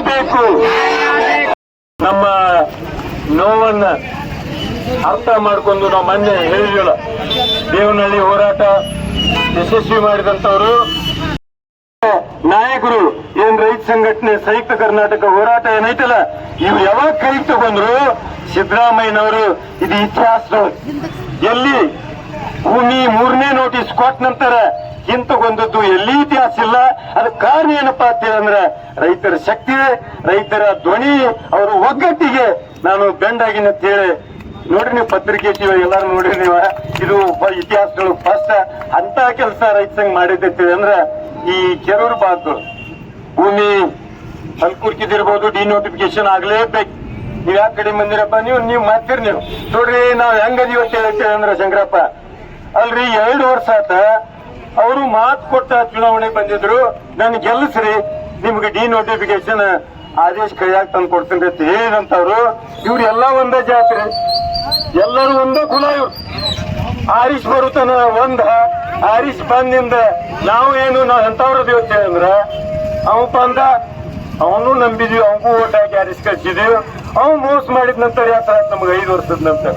ಆಗಲೇಬೇಕು ನಮ್ಮ ನೋವನ್ನ ಅರ್ಥ ಮಾಡ್ಕೊಂಡು ನಾವು ಮೊನ್ನೆ ಹೇಳಿದಿಲ್ಲ ದೇವನಹಳ್ಳಿ ಹೋರಾಟ ಯಶಸ್ವಿ ಮಾಡಿದಂತವರು ನಾಯಕರು, ಏನ್ ರೈತ ಸಂಘಟನೆ, ಸಂಯುಕ್ತ ಕರ್ನಾಟಕ ಹೋರಾಟ ಏನೈತಲ್ಲ, ಇವು ಯಾವಾಗ ಕೈ ತಗೊಂಡ್ರು? ಸಿದ್ದರಾಮಯ್ಯನವರು, ಇದು ಇತಿಹಾಸ. ಎಲ್ಲಿ? ಭೂಮಿ ಮೂರನೇ ನೋಟಿಸ್ ಕೊಟ್ಟ ನಂತರ ಹಿಂತಗೊಂಡದ್ದು ಎಲ್ಲಿ ಇತಿಹಾಸ ಇಲ್ಲ. ಅದಕ್ಕೆ ಕಾರಣ ಏನಪ್ಪಾ ಅಂತೇಳಂದ್ರೆ ರೈತರ ಶಕ್ತಿ, ರೈತರ ಧ್ವನಿ, ಅವರು ಒಗ್ಗಟ್ಟಿಗೆ ನಾನು ಬೆಂಡಾಗಿನ ಹೇಳಿ. ನೋಡ್ರಿ ನೀವು ಪತ್ರಿಕೆ ಎಲ್ಲಾರು ನೋಡ್ರಿ ನೀವು. ಇದು ಇತಿಹಾಸಗಳು ಫಸ್ಟ್. ಅಂತ ಕೆಲಸ ರೈತ ಸಂಘ ಮಾಡಿದ್ದೆ ಅಂದ್ರೆ ಈ ಕೆರೂರು ಭಾಗಗಳು ಭೂಮಿ ಹಲ್ಕುರ್ಕಿದಿರ್ಬೋದು ಡಿನೋಟಿಫಿಕೇಶನ್ ಆಗ್ಲೇಬೇಕು. ನೀವ್ ಯಾವ ಕಡೆ ಬಂದಿರಪ್ಪ? ನೀವು ನೀವು ಮಾಡ್ತೀರಿ ನೀವು. ನೋಡ್ರಿ, ನಾವ್ ಹೇಳ್ತೇವೆ ಅಂದ್ರೆ ಶಂಕರಪ್ಪ, ಅಲ್ರಿ ಎರಡು ವರ್ಷ ಆತ ಅವರು ಮಾತು ಕೊಟ್ಟ ಚುನಾವಣೆ ಬಂದಿದ್ರು, ನನ್ ಗೆಲ್ಲಿಸ್ರಿ. ನಿಮ್ಗೆ ಡಿನೋಟಿಫಿಕೇಶನ್ ಆದೇಶ ಕೈಯಾಗ ತಂದು ಕೊಡ್ತೀನಿ ಅಂತ ಹೇಳಿದಂತವ್ರು ಇವ್ರು ಎಲ್ಲ ಒಂದೇ ಜಾತ್ರೆ ಎಲ್ಲರೂ ಒಂದೇ ಕುಲ ಇವ್ರು. ಆರಿಸ್ ಬರುತ್ತಾನ ಒಂದ ಆರಿಸ್ ಬಂದಿಂದ ನಾವು ಏನು, ನಾವು ಎಂತವ್ರದ್ದು ಯೋಚನೆ ಅಂದ್ರ, ಅವ ಬಂದ, ಅವನು ನಂಬಿದ್ವಿ ಅವನಿಗೂ ಓಟ್ ಹಾಕಿ ಆರಿಸ್ ಕಳ್ಸಿದೀವಿ. ಅವ್ ಮೋಸ ಮಾಡಿದ ನಂತರ ಯಾತ್ರ ನಮ್ಗೆ ಐದು ವರ್ಷದ ನಂತರ?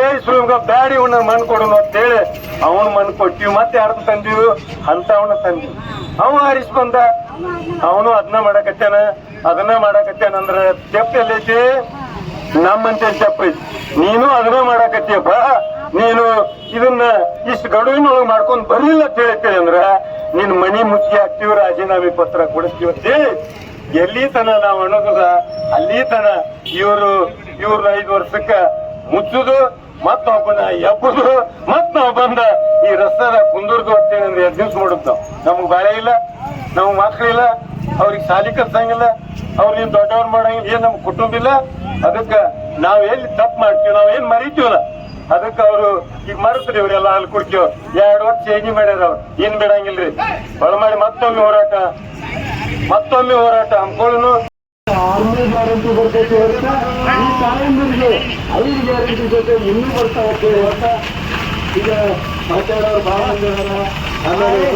ಏ ಸುಮ್ಗ ಬ್ಯಾಡಿ, ಇವ್ನ ಮಣ್ಣು ಕೊಡೋಣ ಅಂತ ಹೇಳಿ ಅವನ್ ಮನ್ ಕೊಟ್ಟಿವಿ, ಮತ್ತೆ ಯಾರ್ದು ಅಂತ ಅಂತವನ್ನ ತಂದಿವಿ ಅವ ಆರಿಸ್ ಬಂದ. ಅವನು ಅದನ್ನ ಮಾಡಕತ್ತಾನ ಅದನ್ನ ಮಾಡಕತ್ತಾನ ಅಂದ್ರ ತೆಪ್ಪ ಎಲ್ಲೈತಿ? ನಮ್ಮಂತೆ ತೆಪ್ಪ ಐತಿ. ನೀನು ಅದನ್ನ ಮಾಡಕತ್ತೀಯಪ್ಪ ನೀನು ಇದನ್ನ ಇಷ್ಟು ಗಡುವಿನೊಳಗೆ ಮಾಡ್ಕೊಂಡ್ ಬರಲಿಲ್ಲ ಅಂತ ಹೇಳ್ತೇವೆ ಅಂದ್ರ, ನಿನ್ ಮನಿ ಮುಚ್ಚಿ ಹಾಕ್ತಿವಿ, ರಾಜೀನಾಮೆ ಪತ್ರ ಕೊಡಿಸ್ತೀವಿ ಎಲ್ಲಿ ತನ ನಾವು ಅನ್ನೋದ ಅಲ್ಲಿ ತನ ಇವರು ಇವ್ರ ಐದು ವರ್ಷಕ್ಕ ಮುಚ್ಚುದು, ಮತ್ತೊಬ್ಬನ ಎಬ್ಬುದು ಮತ್ ನಾವ್ ಬಂದ ಈ ರಸ್ತಾದ ಕುಂದೂರ್ದು ಅಂತೇಳಿ ಇಲ್ಲ ನಾವು ನಮ್ಗೆ ಬಾಳೆ ಇಲ್ಲ, ನಮ್ಗೆ ಮಕ್ಕಳಿಲ್ಲ ಅವ್ರಿಗೆ ಸಾಲಿ ಕಲ್ಸಂಗಿಲ್ಲ ಅವ್ರಿಗೆ ದೊಡ್ಡವ್ರು ಮಾಡಂಗಿಲ್ಲ, ಏನ್ ನಮ್ಮ ಕುಟುಂಬ ಇಲ್ಲ? ಅದಕ್ಕೆ ನಾವ್ ಎಲ್ಲಿ ತಪ್ಪು ಮಾಡ್ತೀವಿ, ನಾವ್ ಏನ್ ಮರಿತೀವಲ್ಲ ಅದಕ್ಕೆ ಅವರು ಈಗ ಮರೆತ್ರಿ ಇವ್ರೆಲ್ಲ ಅಲ್ಲಿ ಕುಡ್ತೀವ್ ಎರಡು ವರ್ಷ ಚೇಂಜ್ ಮಾಡ್ಯಾರ ಅವ್ರು. ಏನ್ ಬಿಡಂಗಿಲ್ರಿ? ಬಳ ಮಾಡಿ ಮತ್ತೊಮ್ಮೆ ಹೋರಾಟ. ಮತ್ತೊಮ್ಮೆ ಹೋರಾಟ. ಹಮ್ಕೊಳ್ಳೋನು ಆರನೇ ಗ್ಯಾರಂಟಿ ಬರ್ತೈತೆ ಈ ಐದು ಜೊತೆ ಇನ್ನೂ ಬರ್ತಾ ಹೋಗ್ತೇವೆ ಈಗ ಮಾತಾಡೋರು ಅದಾರ. ಆಮೇಲೆ